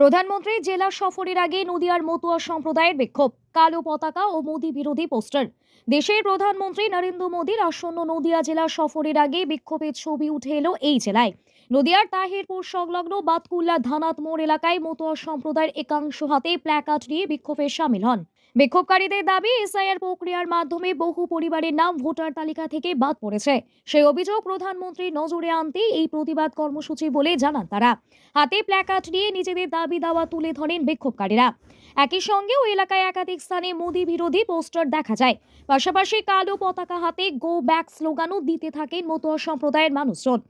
প্রধানমন্ত্রী জেলা সফরের আগে নদিয়ার মতুয়া সম্প্রদায়ের বিক্ষোভ, কালো পতাকা ও মোদী বিরোধী পোস্টার। দেশের প্রধানমন্ত্রী নরেন্দ্র মোদীর আসন্ন নদিয়া জেলা সফরের আগে বিক্ষোভের ছবি উঠে এলো এই জেলায়। নদিয়ার তাহিরপুর সংলগ্ন বাতকুল্লা ধানাত মোড় এলাকায় মতুয়া সম্প্রদায়ের একাংশ হাতে প্ল্যাকার্ড নিয়ে বিক্ষোভে সামিল হন। বিক্ষোভকারীদের দাবি, এসআইআর প্রক্রিয়ার মাধ্যমে বহু পরিবারের নাম ভোটার তালিকা থেকে বাদ পড়েছে। সেই অভিযোগ প্রধানমন্ত্রী নজরে আনতে এই প্রতিবাদ কর্মসূচি বলে জানান তারা। হাতে প্ল্যাকার্ড নিয়ে নিজেদের দাবি দাওয়া তুলে ধরেন বিক্ষোভকারীরা। একই সঙ্গে ওই এলাকায় একাধিক স্থানে মোদী বিরোধী পোস্টার দেখা যায়। পাশাপাশি কালো পতাকা হাতে গো ব্যাক স্লোগানও দিতে থাকেন মতুয়া সম্প্রদায়ের মানুষজন।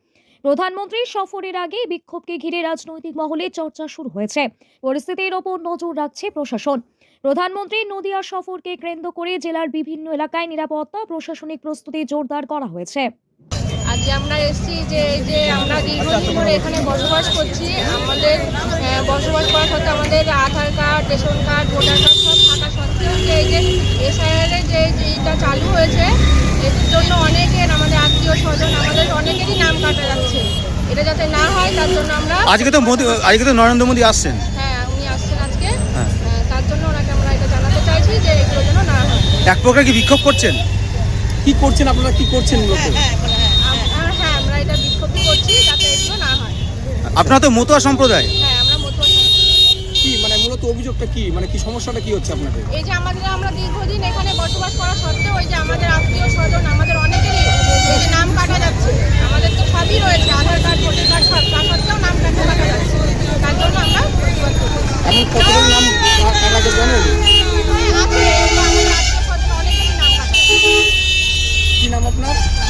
প্রধানমন্ত্রী সফরের আগে বিক্ষোভকে ঘিরে রাজনৈতিক মহলে চর্চা শুরু হয়েছে। পরিস্থিতির ওপর নজর রাখছে প্রশাসন। প্রধানমন্ত্রী নদিয়া সফরকে কেন্দ্র করে জেলার বিভিন্ন এলাকায় নিরাপত্তা প্রশাসনিক প্রস্তুতি জোরদার করা হয়েছে। আজকে আমরা এসেছি যে এই যে আমরা দীর্ঘদিন ধরে এখানে বসবাস করছি। আমাদের আহ, বসবাস করার সত্ত্বেও আমাদের Aadhaar card ration card voter card সব থাকা সত্ত্বেও যে এই যে এসআইআর যে এইটা চালু হয়েছে এর জন্য অনেকের আমাদের আত্মীয় স্বজন আমাদের অনেকেরই নাম কাটা যাচ্ছে। এটা যাতে না হয় তার জন্য আমরা আজকে তো মোদি আজকে তো নরেন্দ্র মোদী আসছেন আজকে হ্যাঁ। আহ, তার জন্য ওনাকে আমরা এটা জানাতে চাইছি যে এগুলো যেন না হয় এক প্রকার কি বিক্ষোভ করছেন? কি করছেন আপনারা? কি করছেন মূলত হ্যাঁ আমরা এটা বিক্ষোভ করছি যাতে না হয়। আপনারা তো মতুয়া সম্প্রদায়। হ্যাঁ আমরা কি মানে মূলত অভিযোগটা কি? মানে কি সমস্যাটা কি হচ্ছে আপনাদের? এই যে আমাদের আমরা দীর্ঘদিন এখানে বসবাস করা সত্ত্বেও ওই যে আমাদের আত্মীয় স্বজন কি নাম আপনার